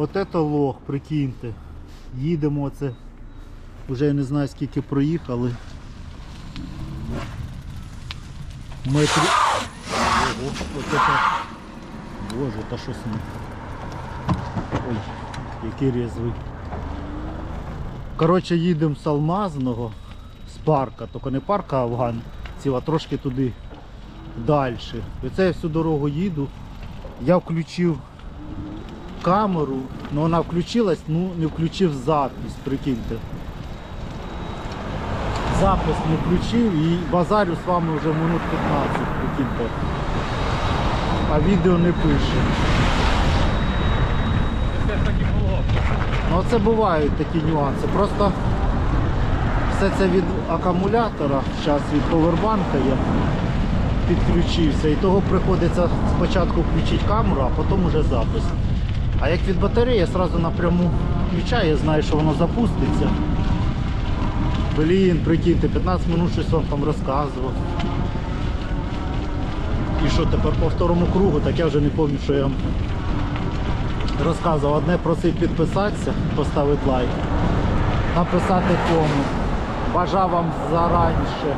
От це лох, прикиньте. Їдемо це. Вже я не знаю скільки проїхали. Метрі. Ого, от це. Боже, та що ним? Ой, який резвий. Коротше, їдемо з Алмазного, з парка, тільки не парка афганців, а трошки туди далі. І це я всю дорогу їду. Я включив камеру, але вона включилась, ну не включив запис, прикиньте. Запис не включив і базарю з вами вже минут 15, прикиньте. А відео не пише. Це ж таки було. Ну це бувають такі нюанси. Просто все це від акумулятора, зараз від повербанка я підключився. І того приходиться спочатку включити камеру, а потім уже запис. А як від батареї, я одразу напряму включаю, я знаю, що воно запуститься. Блін, прикиньте, 15 минут щось вам там розказував. І що тепер по второму кругу, так я вже не пам'ятаю, що я вам розказував. Одне просив підписатися, поставити лайк, написати кому. Бажав вам зараніше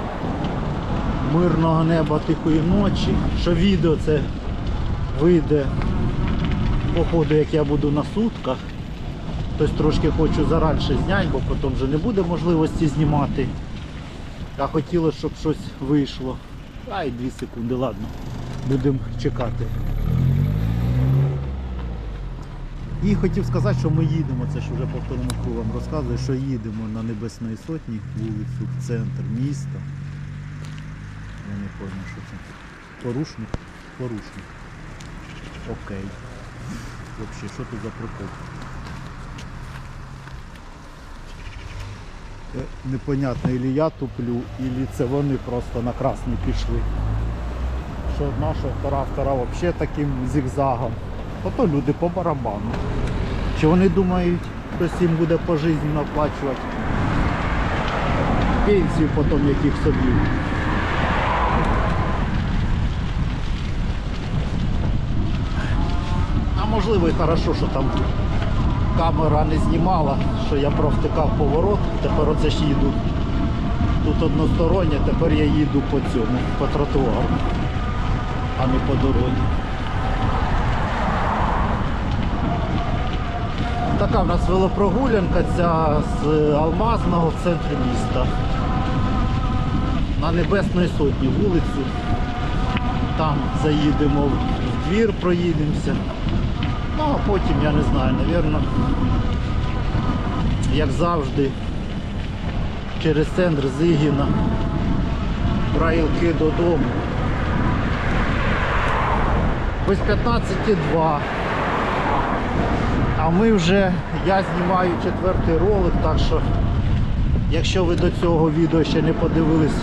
мирного неба, тихої ночі, що відео це вийде по ходу, як я буду на сутках. Тобто трошки хочу зараніше зняти, бо потім вже не буде можливості знімати. А хотілося, щоб щось вийшло. Ай, дві секунди, ладно. Будемо чекати. І хотів сказати, що ми їдемо, це ж вже по второму кругу вам розказую, що їдемо на Небесної Сотні, вулицю, в центр міста. Я не пам'ятаю, що це. Порушник? Порушник. Окей. Взагалі, що тут за прикол? Е, Непонятно, ілі я туплю, ілі це вони просто на красний пішли. Що одна, що втора, втора взагалі таким зігзагом. Ото люди по барабану. Чи вони думають, хтось їм буде пожизненно оплачувати пенсію потім яких собі. Можливо і хорошо, що там камера не знімала, що я провтикав поворот, тепер оце ж їду. Тут одностороннє, тепер я їду по цьому, по тротуару, а не по дорозі. Така в нас велопрогулянка ця з Алмазного в центрі міста. На Небесної Сотні вулицю. Там заїдемо в двір, проїдемося. Ну а потім, я не знаю, напевно, як завжди, через центр Зигіна, раїлки додому. Без 15,2. А ми вже, я знімаю четвертий ролик, так що якщо ви до цього відео ще не подивились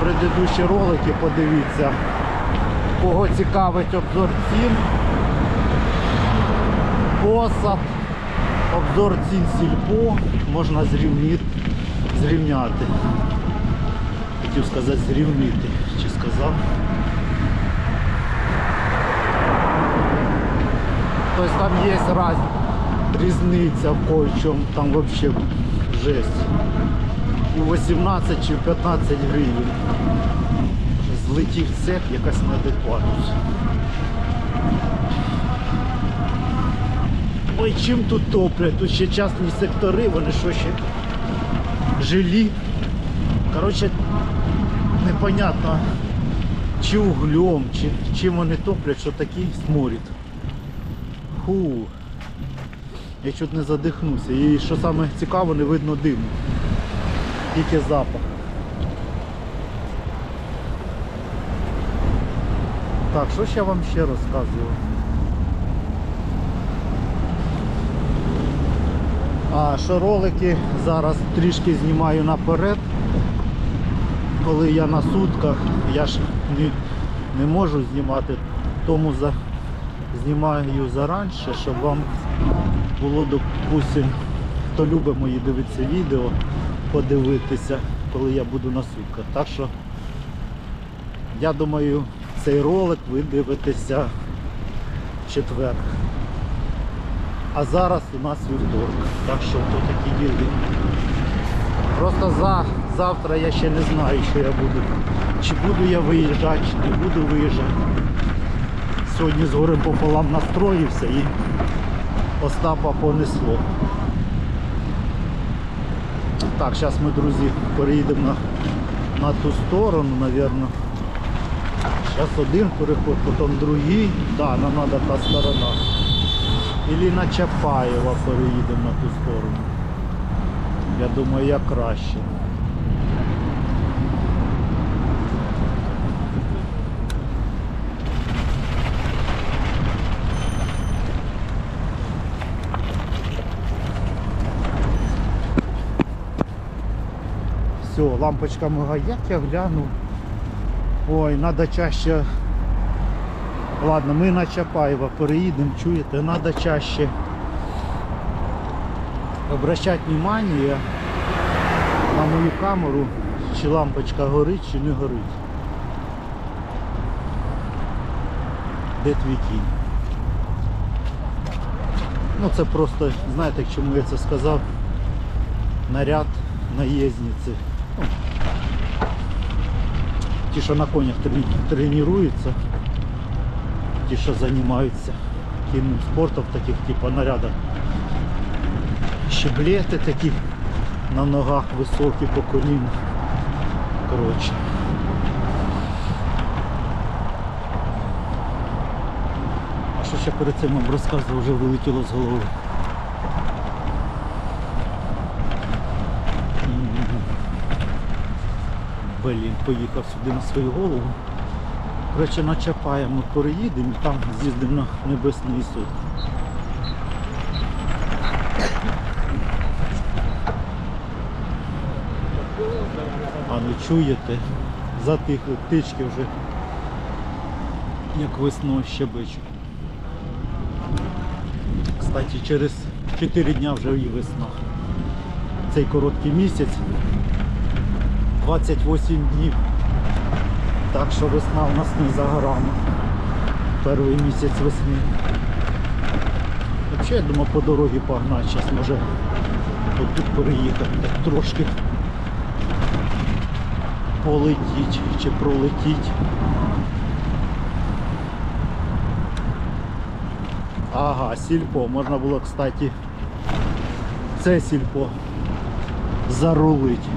предыдущі ролики, подивіться, кого цікавить обзор цін, посад, обзор цін сільпо, можна зрівняти, зрівняти. Хотів сказати зрівнити, чи сказав. Тобто там є раз, різниця в кое-чому, там вообще жесть. У 18 чи в 15 гривень. Злетів цех, якась неадекватність. Ой, чим тут топлять? Тут ще частні сектори, вони що ще жилі. Коротше, непонятно, чи углем, чи чим вони топлять, що такий сморід. Фу. Я чуть не задихнувся. І що саме цікаво, не видно диму. Тільки запах. Так, що ж я вам ще розказую? А, що ролики зараз трішки знімаю наперед. Коли я на сутках, я ж не, не можу знімати, тому за знімаю заранше, щоб вам було, допустим, хто любить мої дивитися відео, подивитися, коли я буду на сутках. Так що я думаю, цей ролик ви дивитеся в четвер. А зараз у нас вівторок. Так що то такі діли. Просто за, завтра я ще не знаю, що я буду. Чи буду я виїжджати, чи не буду виїжджати. Сьогодні з горем пополам настроївся і Остапа понесло. Так, зараз ми, друзі, переїдемо на, на ту сторону, мабуть. Зараз один переход, потім другий. Да, нам треба та сторона. Ілі на Чапаєва переїдемо на ту сторону. Я думаю, як краще. Все, лампочка мигає, як я гляну. Ой, треба чаще. Ладно, ми на Чапаєва переїдемо, чуєте, треба чаще обращати внимание на мою камеру, чи лампочка горить, чи не горить. Де твій кінь? Ну це просто, знаєте, чому я це сказав? Наряд наїзниці. Ну, ті, що на конях тренуються, ті, що займаються кінним спортом, таких типу нарядах. Щеблети такі на ногах високі по коліна. Коротше. А що ще перед цим вам розказував, вже вилетіло з голови. Блін, поїхав сюди на свою голову. Коротше, на Чапая переїдемо і там з'їздимо на Небесний суд. А ну чуєте, затихли птички вже як весною щебечуть. Кстати, через 4 дня вже і весна. Цей короткий місяць 28 днів. Так що весна у нас не за горами. Перший місяць весни. Взагалі, я думаю, по дорозі погнати. Зараз може тут переїхати так трошки полетіть чи пролетіть. Ага, сільпо. Можна було, кстати, це сільпо зарулить.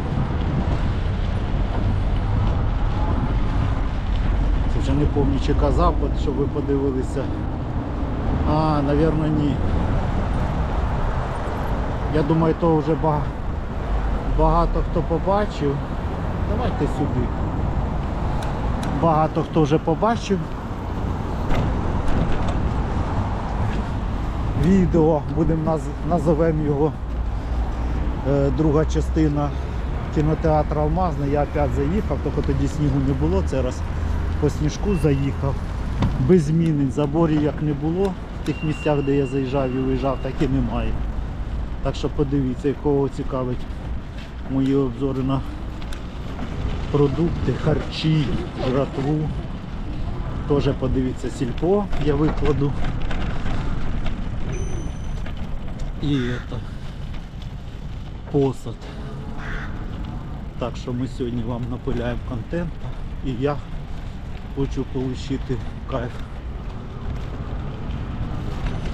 Вже не пам'ятаю, чи казав, щоб ви подивилися. А, напевно, ні. Я думаю, то вже багато хто побачив. Давайте сюди. Багато хто вже побачив. Відео, будемо наз... назовемо його е, друга частина кінотеатру Алмазний. Я опять заїхав, тільки тоді снігу не було, це раз по сніжку заїхав. Без зміни, заборів як не було в тих місцях, де я заїжджав і виїжджав, так і немає. Так що подивіться, кого цікавить мої обзори на продукти, харчі, жратву. Теж подивіться сільпо, я викладу. І это, посад. Так що ми сьогодні вам напиляємо контент і я хочу отримати кайф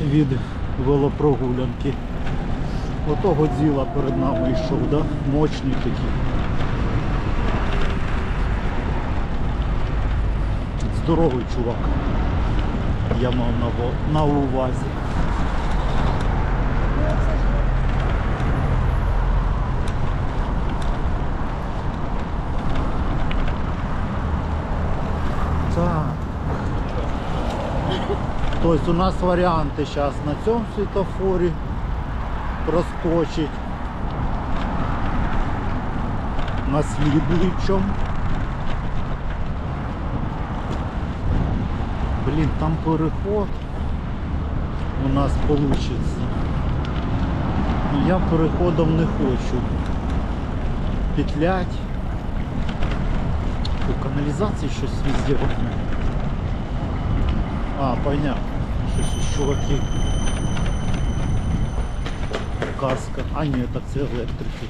від велопрогулянки. Отого діла перед нами йшов, да? мощний такий. Здоровий чувак. Я мав на, увазі. Так. Тобто у нас варіанти зараз на цьому світофорі проскочить. На слідуючому. Блін, там переход у нас вийде. Я переходом не хочу. Петлять. У каналізації щось везде. А, понятно. Щось чуваки підказка. А ні, так це електрики.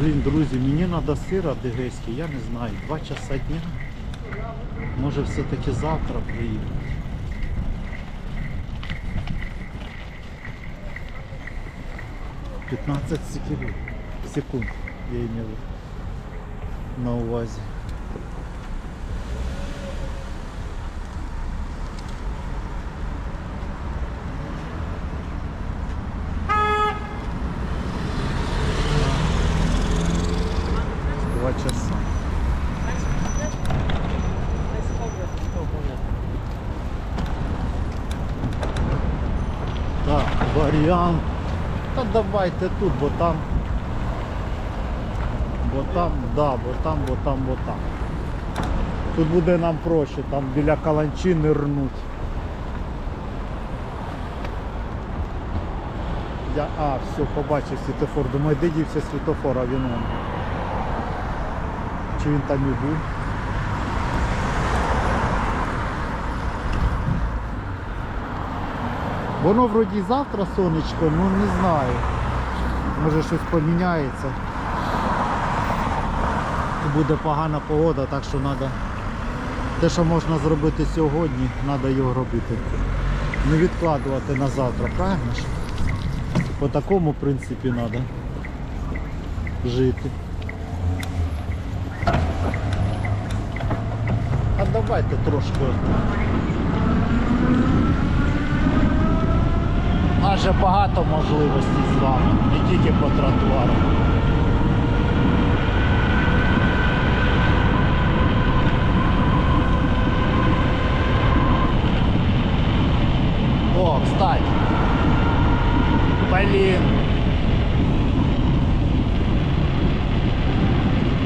Блін, друзі, мені треба сир адигейський, я не знаю, два часа дня. Може все-таки завтра приїду. П'ятнадцять секунд. Секунд я имел на увазі. Два часа. Так, варіант. Та давайте тут, бо там. Бо там, да, бо там, бо там, бо там. Тут буде нам проще, там біля каланчі нирнуть. Я, а, все, побачив світофор. Думаю, де дівся світофор, а він он. Чи він там і був? Воно вроді завтра сонечко, ну не знаю. Може щось поміняється. Буде погана погода, так що треба те, що можна зробити сьогодні, треба його робити. Не відкладувати на завтра, правильно? По такому принципі треба жити. А давайте трошки. Нас же багато можливостей з вами, не тільки по тротуару. О, кстати. Блин.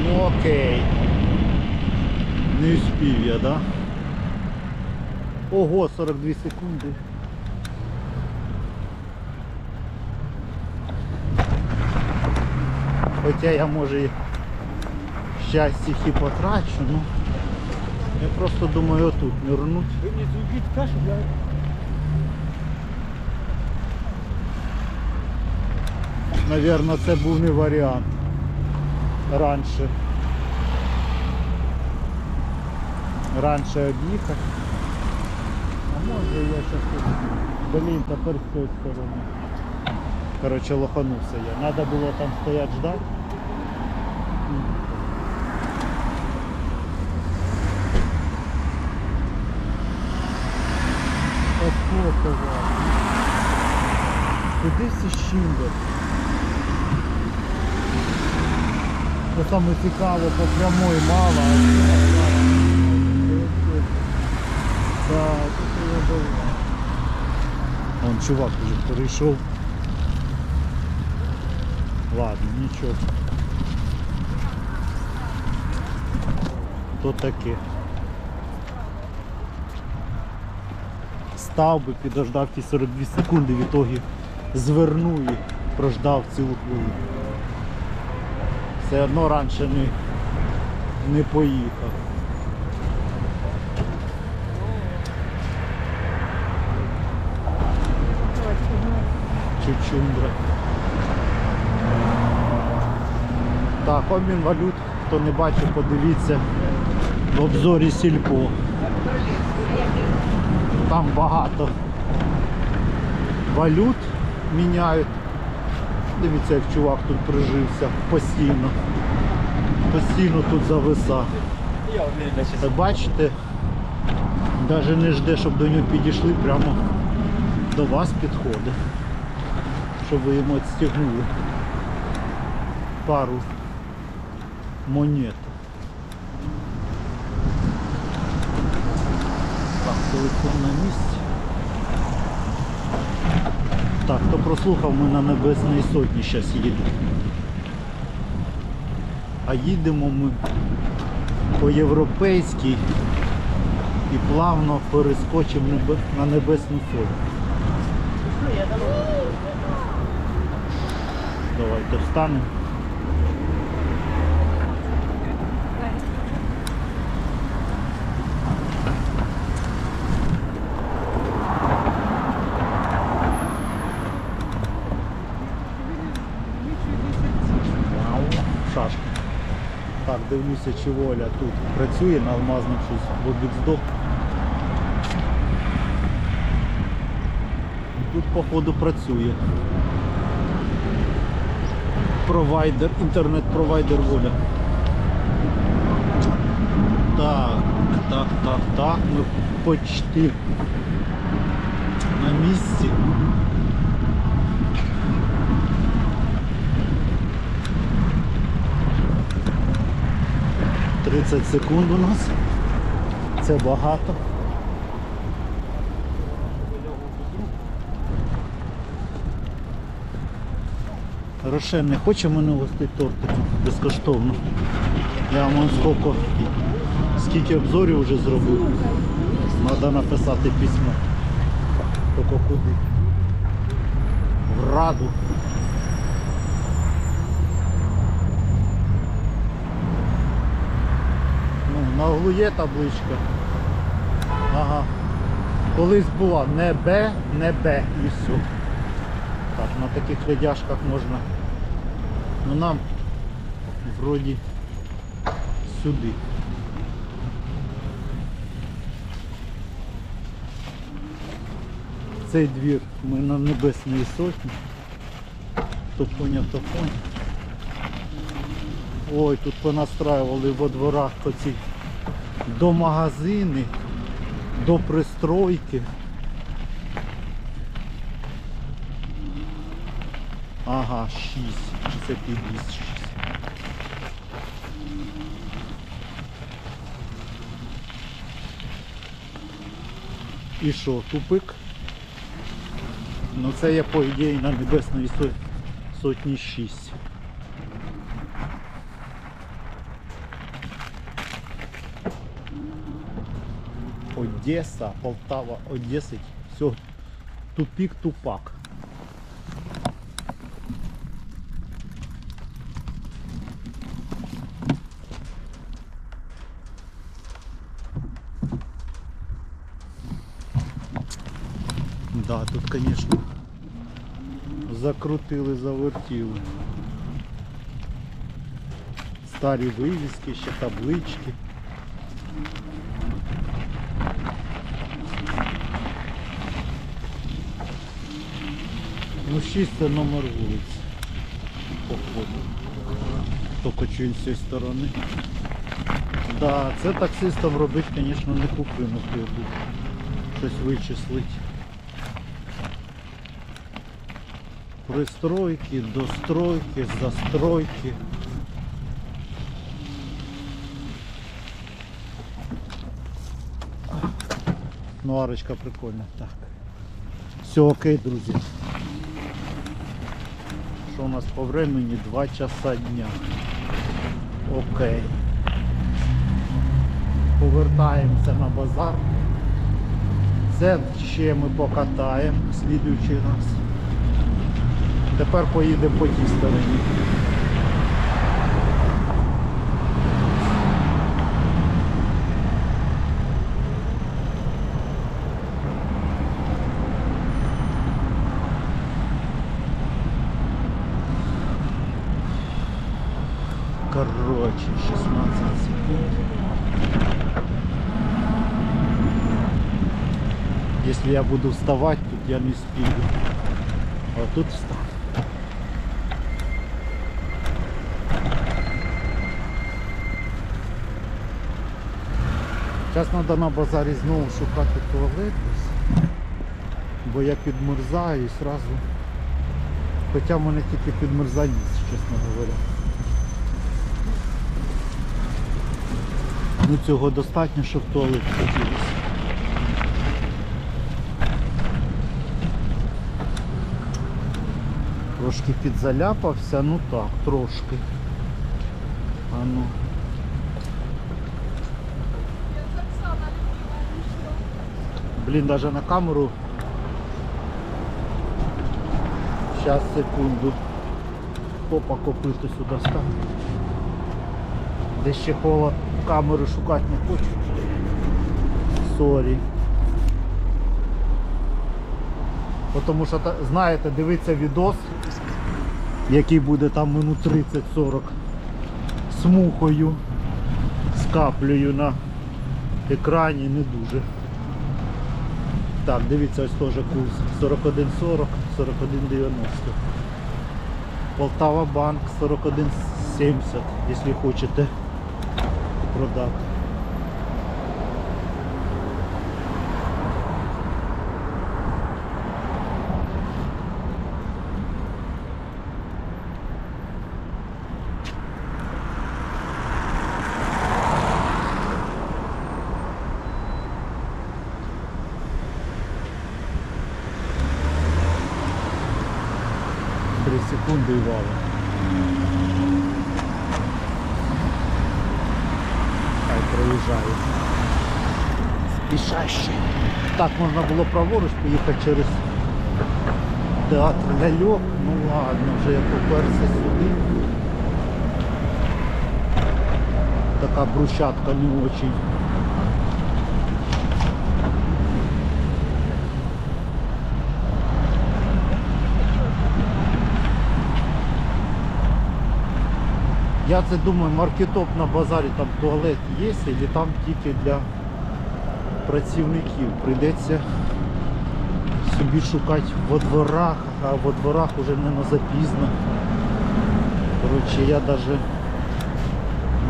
Ну окей. Не успів я, да? Ого, 42 секунди. Хоча я може і щастя і потрачу, ну я просто думаю отут нирнуть. Ви мені зробіть кашу, я Наверно, це був не варіант раніше. Раніше об'їхати. А може я тут. Блін, тепер з цієї сторони. Коротше, лоханувся я. Надо було там стояти ждати. Ось казав. Куди всі щіндер? Це саме цікаво, по прямой мало. Так, тут. Вон чувак вже перейшов. Ладно, нічого. То таке. Став би, підождав ті 42 секунди, в ітогі звернув і прождав цілу хвилину. Все одно раніше не, не поїхав. Чучундра. Так, обмін валют, хто не бачив, подивіться в обзорі сільпо. Там багато валют міняють. Дивіться, як чувак тут прижився постійно. Постійно тут зависав. бачите, навіть не жде, щоб до нього підійшли, прямо до вас підходить. Щоб ви йому відстігнули пару монет. Так, телефон на місці. Так, хто прослухав, ми на Небесній Сотні зараз їдемо. А їдемо ми по європейській і плавно перескочимо на Небесну Сотню. Давайте встанемо. Дивлюся, чи воля тут працює на алмазному щось, здох. Тут походу працює. Провайдер, інтернет-провайдер воля. Так, так, так, так, ми почти на місці. Тридцять секунд у нас. Це багато. Рошен не хоче мене гостити тортиком безкоштовно. Я вам скільки, скільки обзорів вже зробив. Треба написати письмо. Тільки куди? В Раду. Ну, на углу є табличка. Ага. Колись була не Б, не Б і все. Так, на таких рядяшках можна. Ну нам вроді сюди. Цей двір ми на Небесної сотні. Хто поняв. Ой, тут понастраювали во дворах оці до магазини, до пристройки. Ага, 6. Чи це під'їзд 6. І що, тупик? Ну це я по ідеї на Небесної сотні 6. Одеса, Полтава, Одеса. Все, тупик, тупак. Да, тут, конечно, закрутили, завертіли. Старі вивіски, ще таблички. Ну, 6 це номер вулиці. Походу. Тільки чуть з цієї сторони. Да, це таксистам робити, звісно, не купину тут. Щось вичислить. Пристройки, достройки, застройки. Ну, арочка прикольна. Так. Все окей, друзі. Що у нас по времени? 2 часа дня. Окей. Повертаємося на базар. Це ще ми покатаємо слідуючи нас. Тепер поїдемо по тій стороні. Короче, 16 секунд. Если я буду вставать, тут я не спею. А тут встану. Зараз треба на базарі знову шукати туалет бо я підмерзаю і сразу. Хоча в мене тільки підмерзаність, чесно говоря. Ну цього достатньо, щоб туалет хотілося. Трошки підзаляпався, ну так, трошки. А ну. Блін, даже на камеру. Сейчас, секунду. Попа копиту сюди став. Де ще коло камери шукати не хочу. Сорі. Бо Тому що, знаєте, дивиться відос, який буде там минут 30-40 з мухою. скаплюю на екрані не дуже. Так, дивіться, ось теж курс 41,40, 41,90. Полтава банк 41,70, якщо хочете продати. Три секунди і вали. Хай проїжджає. Спішаще. Так, можна було праворуч поїхати через театр ляльок. Ну ладно, вже я поперся сюди. Така брусчатка не очень. Я це думаю, маркетоп на базарі там туалет є, або там тільки для працівників. Прийдеться собі шукати во дворах, а во дворах вже не запізно. Коротше, я навіть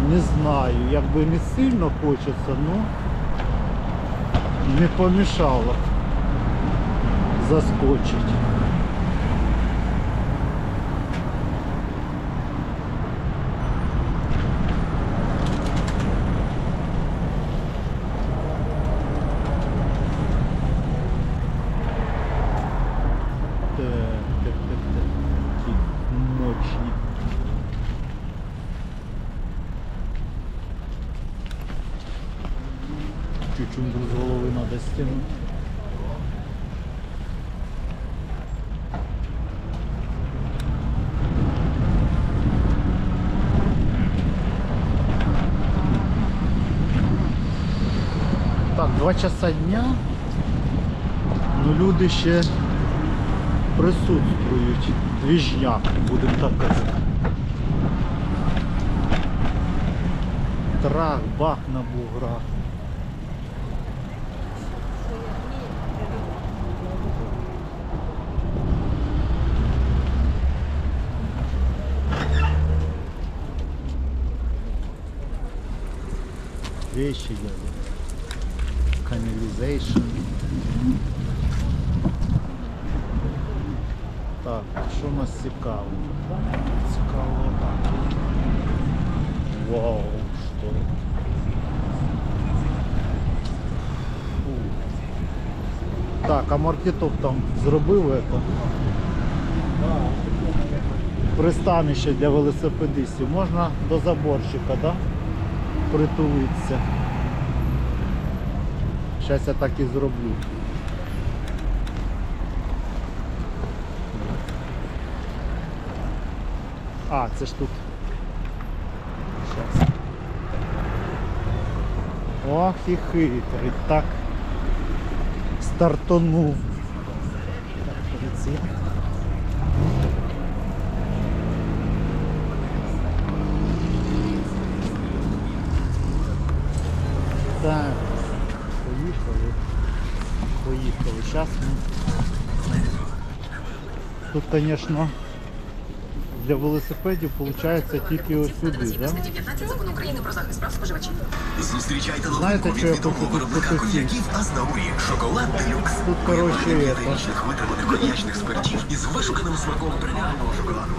не знаю, якби не сильно хочеться, ну не помішало заскочить. 2 часа дня, ну люди ще присутствують. Двіжняк, будемо так казати. Трах, бах на буграх. Вещи я. Canalization. Так, що нас цікаво? Цікаво так. Вау, що? Так, а маркетоп там зробив это. Пристанище для велосипедистів. Можна до заборчика, да? Притулитися. Зараз я так і зроблю. А, це ж тут. Щас. Ох і хитрий. Так. Стартонув. Так, поліція. Так. Поїхали. Поїхали. Зараз ми. Тут, звісно, для велосипедів виходить тільки ось сюди, да? статті 15 закону України про захист прав споживачів. Зустрічайте Знаєте, що я хочу тут потусити? Азнаурі. Шоколад делюкс. Тут, коротше, это.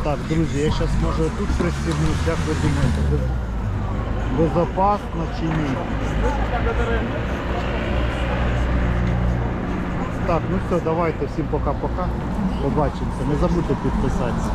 Так, друзі, я зараз може тут пристібнусь, як ви думаєте, без- безопасно чи ні? Так, ну все, давайте, всім пока-пока. Побачимося. Не забудьте підписатися.